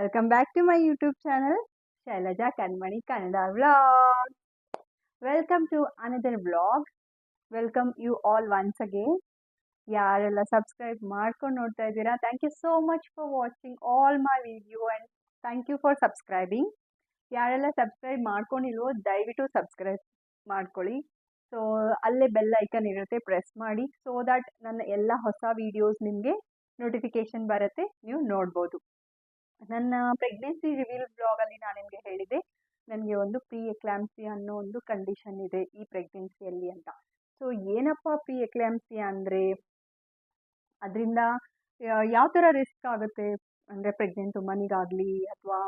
Welcome back to my YouTube channel Shailaja Kanmani Kannada vlog welcome to another vlog welcome you all once again ಯಾರೆಲ್ಲ subscribe ಮಾಡ್ಕೊಂಡು ನೋಡ್ತಾ ಇದ್ದೀರಾ thank you so much for watching all my video and thank you for subscribing ಯಾರೆಲ್ಲ subscribe ಮಾಡ್ಕೊಂಡಿಲ್ವೋ ದಯವಿಟ್ಟು subscribe ಮಾಡ್ಕೊಳ್ಳಿ. So ಅಲ್ಲೇ bell icon ಇರುತ್ತೆ ಪ್ರೆಸ್ ಮಾಡಿ. ಸೊ ದಟ್ ನನ್ನ ಎಲ್ಲ ಹೊಸ ವೀಡಿಯೋಸ್ ನಿಮಗೆ ನೋಟಿಫಿಕೇಶನ್ ಬರುತ್ತೆ, ನೀವು ನೋಡ್ಬೋದು. ನನ್ನ ಪ್ರೆಗ್ನೆನ್ಸಿ ರಿವೀಲ್ ಬ್ಲಾಗಲ್ಲಿ ನಾನು ನಿಮಗೆ ಹೇಳಿದೆ, ನನಗೆ ಒಂದು ಪ್ರೀ ಎಕ್ಲಾಮ್ಸಿ ಅನ್ನೋ ಒಂದು ಕಂಡೀಷನ್ ಇದೆ ಈ ಪ್ರೆಗ್ನೆನ್ಸಿಯಲ್ಲಿ ಅಂತ. ಸೊ ಏನಪ್ಪ ಪ್ರೀ ಎಕ್ಲಾಮ್ಸಿ ಅಂದರೆ? ಅದರಿಂದ ಯಾವ ಥರ ರಿಸ್ಕ್ ಆಗುತ್ತೆ? ಅಂದರೆ ಪ್ರೆಗ್ನೆಂಟ್ ಮನಿಗಾಗ್ಲಿ ಅಥವಾ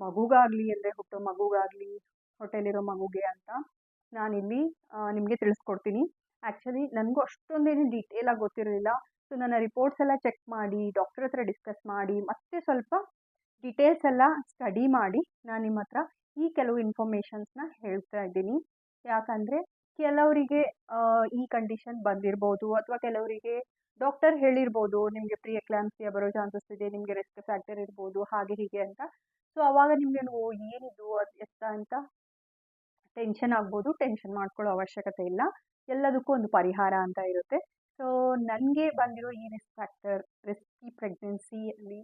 ಮಗುಗಾಗಲಿ, ಅಂದರೆ ಹುಟ್ಟೋ ಮಗುಗಾಗಲಿ, ಹೊಟ್ಟೆಲಿರೋ ಮಗುಗೆ ಅಂತ ನಾನಿಲ್ಲಿ ನಿಮಗೆ ತಿಳಿಸ್ಕೊಡ್ತೀನಿ. ಆ್ಯಕ್ಚುಲಿ ನನಗೂ ಅಷ್ಟೊಂದೇನು ಡೀಟೇಲಾಗಿ ಗೊತ್ತಿರಲಿಲ್ಲ. ಸೊ ನನ್ನ ರಿಪೋರ್ಟ್ಸ್ ಎಲ್ಲ ಚೆಕ್ ಮಾಡಿ ಡಾಕ್ಟರ್ ಹತ್ರ ಡಿಸ್ಕಸ್ ಮಾಡಿ, ಮತ್ತೆ ಸ್ವಲ್ಪ ಡೀಟೇಲ್ಸ್ ಎಲ್ಲ ಸ್ಟಡಿ ಮಾಡಿ ನಾನು ನಿಮ್ಮ ಹತ್ರ ಈ ಕೆಲವು ಇನ್ಫಾರ್ಮೇಷನ್ಸ್ನ ಹೇಳ್ತಾ ಇದ್ದೀನಿ. ಯಾಕಂದರೆ ಕೆಲವರಿಗೆ ಈ ಕಂಡೀಷನ್ ಬಂದಿರ್ಬೋದು ಅಥವಾ ಕೆಲವರಿಗೆ ಡಾಕ್ಟರ್ ಹೇಳಿರ್ಬೋದು, ನಿಮಗೆ ಪ್ರೀ ಎಕ್ಲಾಮ್ಸಿಯಾ ಬರೋ ಚಾನ್ಸಸ್ ಇದೆ, ನಿಮಗೆ ರಿಸ್ಕ್ ಫ್ಯಾಕ್ಟರ್ ಇರ್ಬೋದು, ಹಾಗೆ ಹೀಗೆ ಅಂತ. ಸೊ ಅವಾಗ ನಿಮಗೆ ನೋವು ಏನಿದು ಅದು ಎತ್ತ ಅಂತ ಟೆನ್ಷನ್ ಆಗ್ಬೋದು ಟೆನ್ಷನ್ ಮಾಡ್ಕೊಳ್ಳೋ ಅವಶ್ಯಕತೆ ಇಲ್ಲ. ಎಲ್ಲದಕ್ಕೂ ಒಂದು ಪರಿಹಾರ ಅಂತ ಇರುತ್ತೆ. ಸೊ ನನಗೆ ಬಂದಿರೋ ಈ ರಿಸ್ಕ್ ಫ್ಯಾಕ್ಟರ್ ರಿಸ್ಕಿ ಪ್ರೆಗ್ನೆನ್ಸಿಯಲ್ಲಿ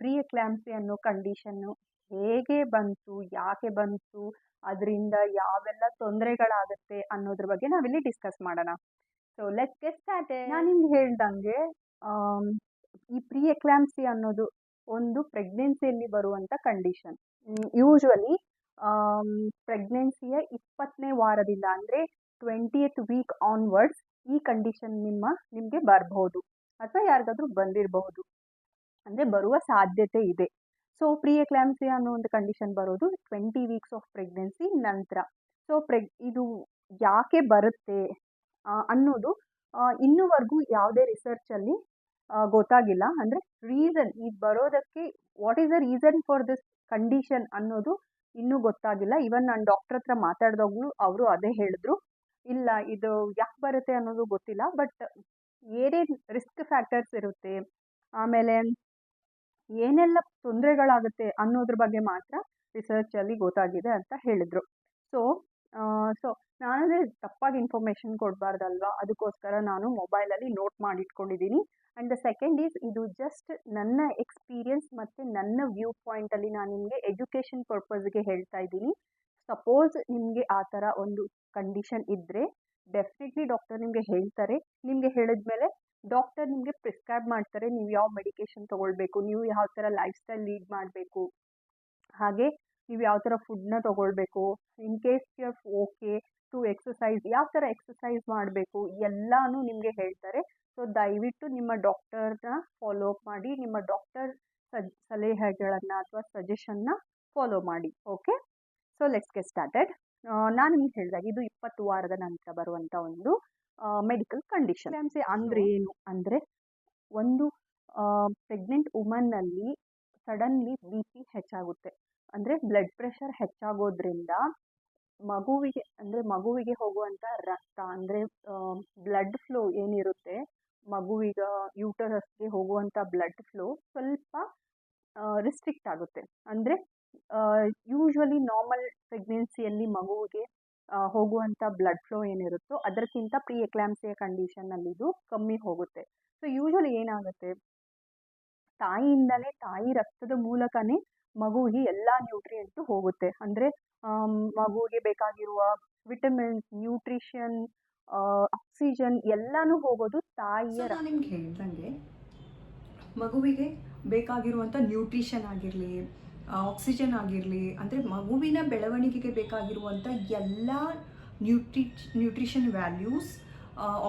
ಪ್ರೀ ಎಕ್ಲಾಮ್ಸಿ ಅನ್ನೋ ಕಂಡೀಷನ್ನು ಹೇಗೆ ಬಂತು, ಯಾಕೆ ಬಂತು, ಅದರಿಂದ ಯಾವೆಲ್ಲ ತೊಂದರೆಗಳಾಗುತ್ತೆ ಅನ್ನೋದ್ರ ಬಗ್ಗೆ ನಾವಿಲ್ಲಿ ಡಿಸ್ಕಸ್ ಮಾಡೋಣ. ಸೊ ಲೆಟ್ ಗೆಟ್ ಸ್ಟಾರ್ಟೆಡ್ ನಾನು ನಿಮ್ಗೆ ಹೇಳ್ದಂಗೆ ಈ ಪ್ರೀ ಎಕ್ಲಾಮ್ಸಿ ಅನ್ನೋದು ಒಂದು ಪ್ರೆಗ್ನೆನ್ಸಿಯಲ್ಲಿ ಬರುವಂಥ ಕಂಡೀಷನ್. ಯೂಶ್ವಲಿ ಪ್ರೆಗ್ನೆನ್ಸಿಯ ಇಪ್ಪತ್ತನೇ ವಾರದಿಂದ ಅಂದರೆ ಟ್ವೆಂಟಿಯತ್ ವೀಕ್ ಆನ್ವರ್ಡ್ಸ್ ಈ ಕಂಡೀಷನ್ ನಿಮ್ಮ, ನಿಮಗೆ ಬರಬಹುದು ಅಥವಾ ಯಾರಿಗಾದ್ರೂ ಬಂದಿರಬಹುದು. ಅಂದರೆ ಬರುವ ಸಾಧ್ಯತೆ ಇದೆ. ಸೊ ಪ್ರೀ ಎಕ್ಲಾಮ್ಸಿ ಅನ್ನೋ ಒಂದು ಕಂಡೀಷನ್ ಬರೋದು ಟ್ವೆಂಟಿ ವೀಕ್ಸ್ ಆಫ್ ಪ್ರೆಗ್ನೆನ್ಸಿ ನಂತರ. ಸೊ ಪ್ರೆಗ್ ಇದು ಯಾಕೆ ಬರುತ್ತೆ ಅನ್ನೋದು ಇನ್ನೂವರೆಗೂ ಯಾವುದೇ ರಿಸರ್ಚಲ್ಲಿ ಗೊತ್ತಾಗಿಲ್ಲ. ಅಂದರೆ ರೀಸನ್ ಇದು ಬರೋದಕ್ಕೆ what is the reason for this condition ಅನ್ನೋದು ಇನ್ನೂ ಗೊತ್ತಾಗಿಲ್ಲ. ಇವನ್ ನಾನು ಡಾಕ್ಟರ್ ಹತ್ರ ಮಾತಾಡಿದಾಗಲೂ ಅವರು ಅದೇ ಹೇಳಿದ್ರು. ಇಲ್ಲ, ಇದು ಯಾಕೆ ಬರುತ್ತೆ ಅನ್ನೋದು ಗೊತ್ತಿಲ್ಲ. ಬಟ್ ಏನೇನು ರಿಸ್ಕ್ ಫ್ಯಾಕ್ಟರ್ಸ್ ಇರುತ್ತೆ, ಆಮೇಲೆ ಏನೆಲ್ಲ ತೊಂದರೆಗಳಾಗುತ್ತೆ ಅನ್ನೋದ್ರ ಬಗ್ಗೆ ಮಾತ್ರ ರಿಸರ್ಚಲ್ಲಿ ಗೊತ್ತಾಗಿದೆ ಅಂತ ಹೇಳಿದರು. ಸೊ ಸೊ ನಾನಂದರೆ ತಪ್ಪಾಗಿ ಇನ್ಫಾರ್ಮೇಷನ್ ಕೊಡಬಾರ್ದಲ್ವಾ? ಅದಕ್ಕೋಸ್ಕರ ನಾನು ಮೊಬೈಲಲ್ಲಿ ನೋಟ್ ಮಾಡಿಟ್ಕೊಂಡಿದ್ದೀನಿ. ಆ್ಯಂಡ್ ದ ಸೆಕೆಂಡ್ ಈಸ್ ಇದು ಜಸ್ಟ್ ನನ್ನ ಎಕ್ಸ್ಪೀರಿಯನ್ಸ್ ಮತ್ತು ನನ್ನ ವ್ಯೂ ಪಾಯಿಂಟಲ್ಲಿ ನಾನು ನಿಮಗೆ ಎಜುಕೇಷನ್ ಪರ್ಪಸ್ಗೆ ಹೇಳ್ತಾ ಇದ್ದೀನಿ. ಸಪೋಸ್ ನಿಮಗೆ ಆ ಥರ ಒಂದು ಕಂಡೀಷನ್ ಇದ್ದರೆ ಡೆಫಿನೆಟ್ಲಿ ಡಾಕ್ಟರ್ ನಿಮಗೆ ಹೇಳ್ತಾರೆ. ನಿಮಗೆ ಹೇಳಿದ್ಮೇಲೆ ಡಾಕ್ಟರ್ ನಿಮಗೆ ಪ್ರಿಸ್ಕ್ರೈಬ್ ಮಾಡ್ತಾರೆ, ನೀವು ಯಾವ ಮೆಡಿಕೇಷನ್ ತೊಗೊಳ್ಬೇಕು, ನೀವು ಯಾವ ಥರ ಲೈಫ್ ಸ್ಟೈಲ್ ಲೀಡ್ ಮಾಡಬೇಕು, ಹಾಗೆ ನೀವು ಯಾವ ಥರ ಫುಡ್ನ ತೊಗೊಳ್ಬೇಕು, in case you okay to exercise ಯಾವ ಥರ ಎಕ್ಸಸೈಸ್ ಮಾಡಬೇಕು, ಎಲ್ಲನೂ ನಿಮಗೆ ಹೇಳ್ತಾರೆ. ಸೊ, ದಯವಿಟ್ಟು ನಿಮ್ಮ ಡಾಕ್ಟರ್ನ ಫಾಲೋ ಅಪ್ ಮಾಡಿ, ನಿಮ್ಮ ಡಾಕ್ಟರ್ ಸಜ್, ಸಲಹೆಗಳನ್ನು ಅಥವಾ ಸಜೆಷನ್ನ ಫಾಲೋ ಮಾಡಿ, okay? So, let's get started. ನಾನು ನಿಮ್ಗೆ ಹೇಳಿದಾಗ, ಇದು ಇಪ್ಪತ್ತು ವಾರದ ನಂತರ ಬರುವಂಥ ಒಂದು ಮೆಡಿಕಲ್ ಕಂಡೀಷನ್ ಅಂದ್ರೆ ಅಂದರೆ ಏನು? ಅಂದರೆ ಒಂದು ಪ್ರೆಗ್ನೆಂಟ್ ವುಮನ್ನಲ್ಲಿ ಸಡನ್ಲಿ ಬಿ ಪಿ ಹೆಚ್ಚಾಗುತ್ತೆ. ಅಂದರೆ ಬ್ಲಡ್ ಪ್ರೆಷರ್ ಹೆಚ್ಚಾಗೋದ್ರಿಂದ ಮಗುವಿಗೆ ಅಂದರೆ ಮಗುವಿಗೆ ಹೋಗುವಂಥ ರಕ್ತ ಅಂದರೆ ಬ್ಲಡ್ ಫ್ಲೋ ಏನಿರುತ್ತೆ ಮಗುವಿಗೆ ಯೂಟರಸ್ಗೆ ಹೋಗುವಂಥ ಬ್ಲಡ್ ಫ್ಲೋ ಸ್ವಲ್ಪ ರಿಸ್ಟ್ರಿಕ್ಟ್ ಆಗುತ್ತೆ. ಅಂದರೆ ಯೂಶ್ವಲಿ ನಾರ್ಮಲ್ ಪ್ರೆಗ್ನೆನ್ಸಿಯಲ್ಲಿ ಮಗುವಿಗೆ ಹೋಗುವಂಥ ಬ್ಲಡ್ ಫ್ಲೋ ಏನಿರುತ್ತೋ ಅದಕ್ಕಿಂತ ಪ್ರೀ ಎಕ್ಲಾಮ್ಸಿಯ ಕಂಡೀಷನಲ್ಲಿ ಇದು ಕಮ್ಮಿ ಹೋಗುತ್ತೆ. ಸೊ ಯೂಶ್ವಲಿ ಏನಾಗುತ್ತೆ? ತಾಯಿಯಿಂದಲೇ ತಾಯಿ ರಕ್ತದ ಮೂಲಕನೇ ಮಗುವಿಗೆ ಎಲ್ಲ ನ್ಯೂಟ್ರಿಯೆಂಟು ಹೋಗುತ್ತೆ. ಅಂದರೆ ಮಗುವಿಗೆ ಬೇಕಾಗಿರುವ ವಿಟಮಿನ್ಸ್ ನ್ಯೂಟ್ರಿಷನ್ ಆಕ್ಸಿಜನ್ ಎಲ್ಲನೂ ಹೋಗೋದು ತಾಯಿಯ ನಿಮ್ಗೆ ಹೇಳ್ದಂಗೆ ಮಗುವಿಗೆ ಬೇಕಾಗಿರುವಂಥ ನ್ಯೂಟ್ರಿಷನ್ ಆಗಿರಲಿ ಆಕ್ಸಿಜನ್ ಆಗಿರಲಿ, ಅಂದರೆ ಮಗುವಿನ ಬೆಳವಣಿಗೆಗೆ ಬೇಕಾಗಿರುವಂಥ ಎಲ್ಲ nutri nutrition values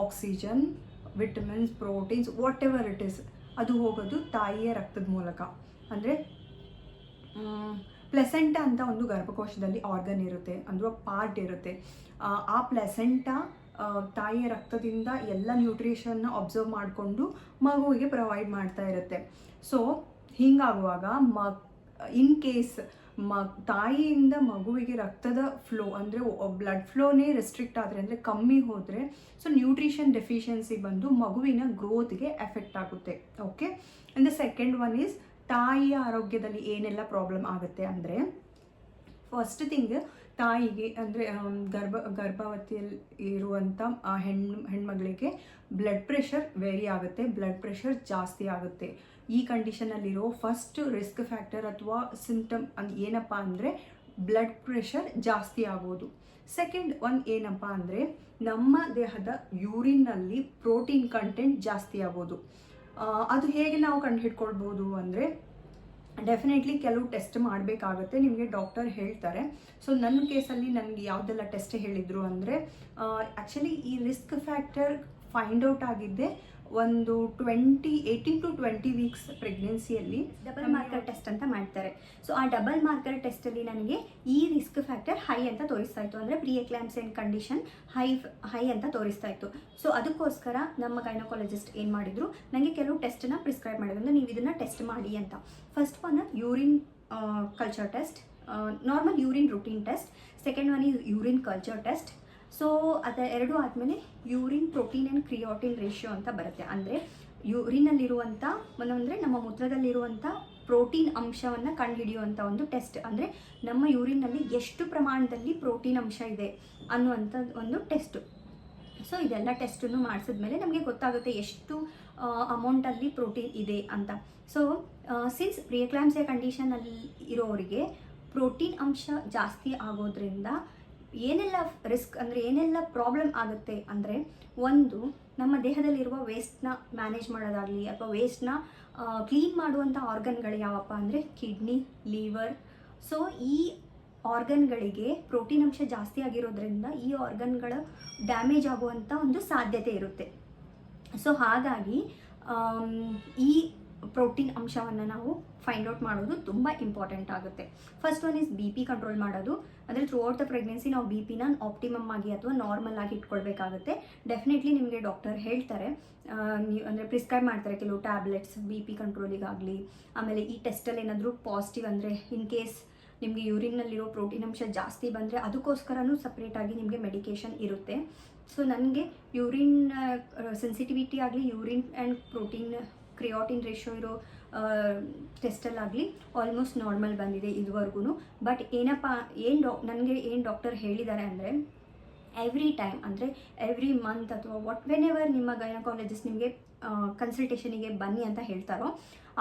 oxygen vitamins proteins whatever it is ಅದು ಹೋಗೋದು ತಾಯಿಯ ರಕ್ತದ ಮೂಲಕ. ಅಂದರೆ ಪ್ಲೆಸೆಂಟ ಅಂತ ಒಂದು ಗರ್ಭಕೋಶದಲ್ಲಿ ಆರ್ಗನ್ ಇರುತ್ತೆ, ಅಂದರೆ ಪಾರ್ಟ್ ಇರುತ್ತೆ. ಆ ಪ್ಲೆಸೆಂಟ ತಾಯಿಯ ರಕ್ತದಿಂದ ಎಲ್ಲ ನ್ಯೂಟ್ರಿಷನ್ನ ಅಬ್ಸರ್ವ್ ಮಾಡಿಕೊಂಡು ಮಗುವಿಗೆ ಪ್ರೊವೈಡ್ ಮಾಡ್ತಾ ಇರುತ್ತೆ. ಸೊ ಹೀಗಾಗುವಾಗ ಮ ಇನ್ ಕೇಸ್ ಮ, ತಾಯಿಯಿಂದ ಮಗುವಿಗೆ ರಕ್ತದ ಫ್ಲೋ ಅಂದರೆ ಬ್ಲಡ್ ಫ್ಲೋನೇ ರೆಸ್ಟ್ರಿಕ್ಟ್ ಆದರೆ ಅಂದರೆ ಕಮ್ಮಿ ಹೋದರೆ ಸೊ ನ್ಯೂಟ್ರಿಷನ್ ಡೆಫಿಷಿಯನ್ಸಿ ಬಂದು ಮಗುವಿನ ಗ್ರೋತ್ಗೆ ಎಫೆಕ್ಟ್ ಆಗುತ್ತೆ. Okay and the second one is ತಾಯಿಯ ಆರೋಗ್ಯದಲ್ಲಿ ಏನೆಲ್ಲ ಪ್ರಾಬ್ಲಮ್ ಆಗುತ್ತೆ ಅಂದರೆ ಫಸ್ಟ್ ಥಿಂಗ್ ತಾಯಿಗೆ ಅಂದರೆ ಗರ್ಭ ಗರ್ಭಾವತಿಯಲ್ಲಿ ಇರುವಂಥ ಹೆಣ್ಣು, ಹೆಣ್ಮಗಳಿಗೆ ಬ್ಲಡ್ ಪ್ರೆಷರ್ ವೇರಿ ಆಗುತ್ತೆ ಬ್ಲಡ್ ಪ್ರೆಷರ್ ಜಾಸ್ತಿ ಆಗುತ್ತೆ. ಈ ಕಂಡೀಷನಲ್ಲಿರೋ ಫಸ್ಟ್ ರಿಸ್ಕ್ ಫ್ಯಾಕ್ಟರ್ ಅಥವಾ ಸಿಂಪ್ಟಮ್ ಏನಪ್ಪಾ ಏನಪ್ಪ ಅಂದರೆ ಬ್ಲಡ್ ಪ್ರೆಷರ್ ಜಾಸ್ತಿ ಆಗೋದು ಸೆಕೆಂಡ್ ಒನ್ ಏನಪ್ಪ ಅಂದರೆ ನಮ್ಮ ದೇಹದ ಯೂರಿನ್ನಲ್ಲಿ ಪ್ರೋಟೀನ್ ಕಂಟೆಂಟ್ ಜಾಸ್ತಿ ಆಗೋದು ಅದು ಹೇಗೆ ನಾವು ಕಂಡುಹಿಡ್ಕೊಳ್ಬೋದು ಅಂದರೆ ಡೆಫಿನೆಟ್ಲಿ ಕೆಲವು ಟೆಸ್ಟ್ ಮಾಡಬೇಕಾಗುತ್ತೆ, ನಿಮಗೆ ಡಾಕ್ಟರ್ ಹೇಳ್ತಾರೆ. ಸೊ ನನ್ನ ಕೇಸಲ್ಲಿ ನನಗೆ ಯಾವುದೆಲ್ಲ ಟೆಸ್ಟ್ ಹೇಳಿದರು ಅಂದರೆ ಆ್ಯಕ್ಚುಲಿ ಈ ರಿಸ್ಕ್ ಫ್ಯಾಕ್ಟರ್ ಫೈಂಡ್ ಔಟ್ ಆಗಿದ್ದೆ. ಒಂದು twenty eighteen to twenty weeks ಪ್ರೆಗ್ನೆನ್ಸಿಯಲ್ಲಿ double marker test ಅಂತ ಮಾಡ್ತಾರೆ. ಸೊ ಆ ಡಬಲ್ ಮಾರ್ಕರ್ ಟೆಸ್ಟಲ್ಲಿ ನನಗೆ ಈ ರಿಸ್ಕ್ ಫ್ಯಾಕ್ಟರ್ ಹೈ ಅಂತ ತೋರಿಸ್ತಾ ಇತ್ತು. ಅಂದರೆ pre and condition high high ಅಂತ ತೋರಿಸ್ತಾ ಇತ್ತು. ಸೊ ಅದಕ್ಕೋಸ್ಕರ ನಮ್ಮ ಗೈನಕಾಲಜಿಸ್ಟ್ ಏನು ಮಾಡಿದ್ರು? ನನಗೆ ಕೆಲವು ಟೆಸ್ಟನ್ನ ಪ್ರಿಸ್ಕ್ರೈಬ್ ಮಾಡಿದ್ರು. ಅಂದರೆ ನೀವು ಇದನ್ನು ಟೆಸ್ಟ್ ಮಾಡಿ ಅಂತ. First one urine culture test normal urine routine test second one is urine culture test so ಅದ ಎರಡು ಆದಮೇಲೆ urine protein and creatinine ratio ಅಂತ ಬರುತ್ತೆ. ಅಂದರೆ ಯೂರಿನಲ್ಲಿರುವಂಥ ಅಂದರೆ ನಮ್ಮ ಮೂತ್ರದಲ್ಲಿರುವಂಥ ಪ್ರೋಟೀನ್ ಅಂಶವನ್ನು ಕಂಡುಹಿಡಿಯುವಂಥ ಒಂದು ಟೆಸ್ಟ್ ಅಂದರೆ ನಮ್ಮ ಯೂರಿನ್ನಲ್ಲಿ ಎಷ್ಟು ಪ್ರಮಾಣದಲ್ಲಿ ಪ್ರೋಟೀನ್ ಅಂಶ ಇದೆ ಅನ್ನುವಂಥ ಒಂದು ಟೆಸ್ಟು ಸೊ ಇದೆಲ್ಲ ಟೆಸ್ಟನ್ನು ಮಾಡಿಸಿದ್ಮೇಲೆ ನಮಗೆ ಗೊತ್ತಾಗುತ್ತೆ ಎಷ್ಟು ಅಮೌಂಟಲ್ಲಿ ಪ್ರೋಟೀನ್ ಇದೆ ಅಂತ. ಸೊ ಸಿನ್ಸ್ ಪ್ರಿಯಕ್ಲಾಮ್ಸಿಯ ಕಂಡೀಷನಲ್ಲಿ ಇರೋರಿಗೆ ಪ್ರೋಟೀನ್ ಅಂಶ ಜಾಸ್ತಿ ಆಗೋದ್ರಿಂದ ಏನೆಲ್ಲ ರಿಸ್ಕ್ ಅಂದರೆ ಏನೆಲ್ಲ ಪ್ರಾಬ್ಲಮ್ ಆಗುತ್ತೆ ಅಂದರೆ ಒಂದು, ನಮ್ಮ ದೇಹದಲ್ಲಿರುವ ವೇಸ್ಟ್ನ ಮ್ಯಾನೇಜ್ ಮಾಡೋದಾಗಲಿ ಅಥವಾ ವೇಸ್ಟ್ನ ಕ್ಲೀನ್ ಮಾಡುವಂಥ ಆರ್ಗನ್ಗಳು ಯಾವಪ್ಪ ಅಂದರೆ ಕಿಡ್ನಿ ಲೀವರ್ ಸೊ ಈ ಆರ್ಗನ್ಗಳಿಗೆ ಪ್ರೋಟೀನ್ ಅಂಶ ಜಾಸ್ತಿ ಆಗಿರೋದ್ರಿಂದ ಈ ಆರ್ಗನ್ಗಳ ಡ್ಯಾಮೇಜ್ ಆಗುವಂಥ ಒಂದು ಸಾಧ್ಯತೆ ಇರುತ್ತೆ. ಸೊ ಹಾಗಾಗಿ ಈ ಪ್ರೋಟೀನ್ ಅಂಶವನ್ನು ನಾವು ಫೈಂಡ್ ಔಟ್ ಮಾಡೋದು ತುಂಬ ಇಂಪಾರ್ಟೆಂಟ್ ಆಗುತ್ತೆ. First one is B P control ಮಾಡೋದು. ಅಂದರೆ ಥ್ರೂ ಔಟ್ ದ ಪ್ರೆಗ್ನೆನ್ಸಿ ನಾವು ಬಿ ಪಿನ ಆಪ್ಟಿಮಮ್ ಆಗಿ ಅಥವಾ ನಾರ್ಮಲ್ ಆಗಿ ಇಟ್ಕೊಳ್ಬೇಕಾಗುತ್ತೆ. ಡೆಫಿನೆಟ್ಲಿ ನಿಮಗೆ ಡಾಕ್ಟರ್ ಹೇಳ್ತಾರೆ. ನೀವು ಅಂದರೆ ಪ್ರಿಸ್ಕ್ರೈಬ್ ಮಾಡ್ತಾರೆ ಕೆಲವು ಟ್ಯಾಬ್ಲೆಟ್ಸ್ ಬಿ ಪಿ ಕಂಟ್ರೋಲಿಗಾಗಲಿ ಆಮೇಲೆ ಈ ಟೆಸ್ಟಲ್ಲಿ ಏನಾದರೂ ಪಾಸಿಟಿವ್ ಅಂದರೆ ಇನ್ ಕೇಸ್ ನಿಮಗೆ ಯೂರಿನ್ನಲ್ಲಿರೋ ಪ್ರೋಟೀನ್ ಅಂಶ ಜಾಸ್ತಿ ಬಂದರೆ ಅದಕ್ಕೋಸ್ಕರನೂ ಸಪ್ರೇಟಾಗಿ ನಿಮಗೆ ಮೆಡಿಕೇಷನ್ ಇರುತ್ತೆ. ಸೊ ನನಗೆ ಯೂರಿನ್ ಸೆನ್ಸಿಟಿವಿಟಿ ಆಗಲಿ urine and protein creatinine ratio ಇರೋ ಟೆಸ್ಟಲ್ಲಾಗಲಿ ಆಲ್ಮೋಸ್ಟ್ ನಾರ್ಮಲ್ ಬಂದಿದೆ ಇದುವರೆಗೂ ಬಟ್ ಏನಪ್ಪ, ಏನು ಡಾ ನನಗೆ ಏನು ಡಾಕ್ಟರ್ ಹೇಳಿದ್ದಾರೆ ಅಂದರೆ ಎವ್ರಿ ಟೈಮ್ ಅಂದರೆ ಎವ್ರಿ ಮಂತ್ ಅಥವಾ ವಾಟ್ ವೆನ್ ಎವರ್ ನಿಮ್ಮ ಗೈನಕಾಲಜಿಸ್ಟ್ ನಿಮಗೆ ಕನ್ಸಲ್ಟೇಷನಿಗೆ ಬನ್ನಿ ಅಂತ ಹೇಳ್ತಾರೋ,